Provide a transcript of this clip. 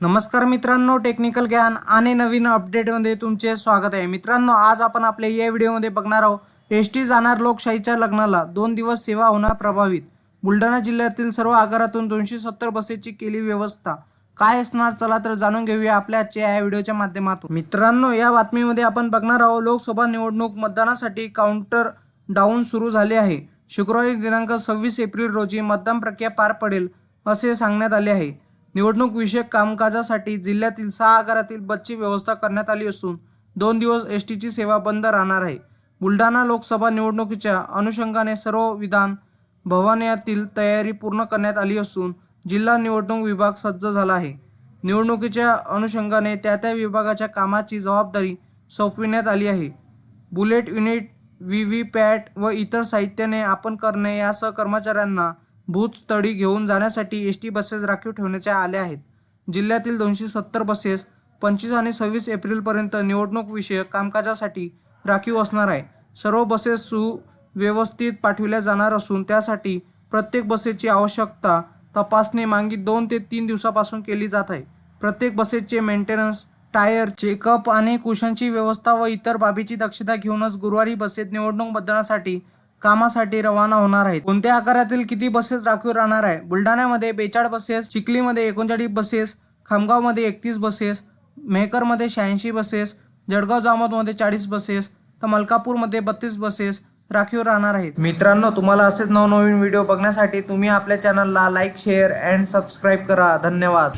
नमस्कार मित्रांनो टेक्निकल ज्ञान आणि नवीन अपडेटमध्ये तुमचे स्वागत आहे. मित्रांनो आज आपण आपल्या या व्हिडिओमध्ये बघणार आहोत एस टी जाणार लोकशाहीच्या लग्नाला. दोन दिवस सेवा होणार प्रभावित. बुलढाणा जिल्ह्यातील सर्व आगारातून दोनशे सत्तर बसेसची केली व्यवस्था. काय असणार? चला तर जाणून घेऊया आपल्या आजच्या या व्हिडिओच्या माध्यमातून. मित्रांनो या बातमीमध्ये आपण बघणार आहोत लोकसभा निवडणूक मतदानासाठी काउंटर डाऊन सुरू झाले आहे. शुक्रवारी दिनांक सव्वीस एप्रिल रोजी मतदान प्रक्रिया पार पडेल असे सांगण्यात आले आहे. निवडणूक विषयक कामकाजासाठी जिल्ह्यातील सहा आगारातील बसची व्यवस्था करण्यात आली असून दोन दिवस एस टीची सेवा बंद राहणार आहे. बुलढाणा लोकसभा निवडणुकीच्या अनुषंगाने सर्व विधान भवनातील तयारी पूर्ण करण्यात आली असून जिल्हा निवडणूक विभाग सज्ज झाला आहे. निवडणुकीच्या अनुषंगाने त्या त्या विभागाच्या कामाची जबाबदारी सोपविण्यात आली आहे. Bullet unit V V PAT व इतर साहित्याने आपण करणे यासह कर्मचाऱ्यांना भूतस्थळी घेऊन जाण्यासाठी एस टी बसेस राखीव ठेवण्याच्या आल्या आहेत. जिल्ह्यातील दोनशे सत्तर बसेस पंचवीस आणि सव्वीस एप्रिलपर्यंत निवडणूक विषयक कामकाजासाठी राखीव असणार आहे. सर्व बसेस सुव्यवस्थित पाठविल्या जाणार असून त्यासाठी प्रत्येक बसेसची आवश्यकता तपासणी मागील दोन ते तीन दिवसापासून केली जात आहे. प्रत्येक बसेसचे मेंटेनन्स टायर चेकअप आणि कुशनची व्यवस्था व इतर बाबीची दक्षता घेऊनच गुरुवारी बसेस निवडणूक मतदानासाठी कामासाठी रवाना होणार आहेत. कोणत्या आकारातील किती बसेस राखीव राहणार आहे? बुलढाण्यामध्ये बेचाळ बसेस चिखलीमध्ये एकोणचाळीस बसेस खामगावमध्ये एकतीस बसेस मेहकरमध्ये शहाऐंशी बसेस जळगाव जामोदमध्ये चाळीस बसेस तर मलकापूरमध्ये बत्तीस बसेस राखीव राहणार आहेत. मित्रांनो तुम्हाला असेच नवनवीन व्हिडिओ बघण्यासाठी तुम्ही आपल्या चॅनलला लाईक शेअर अँड सबस्क्राईब करा. धन्यवाद.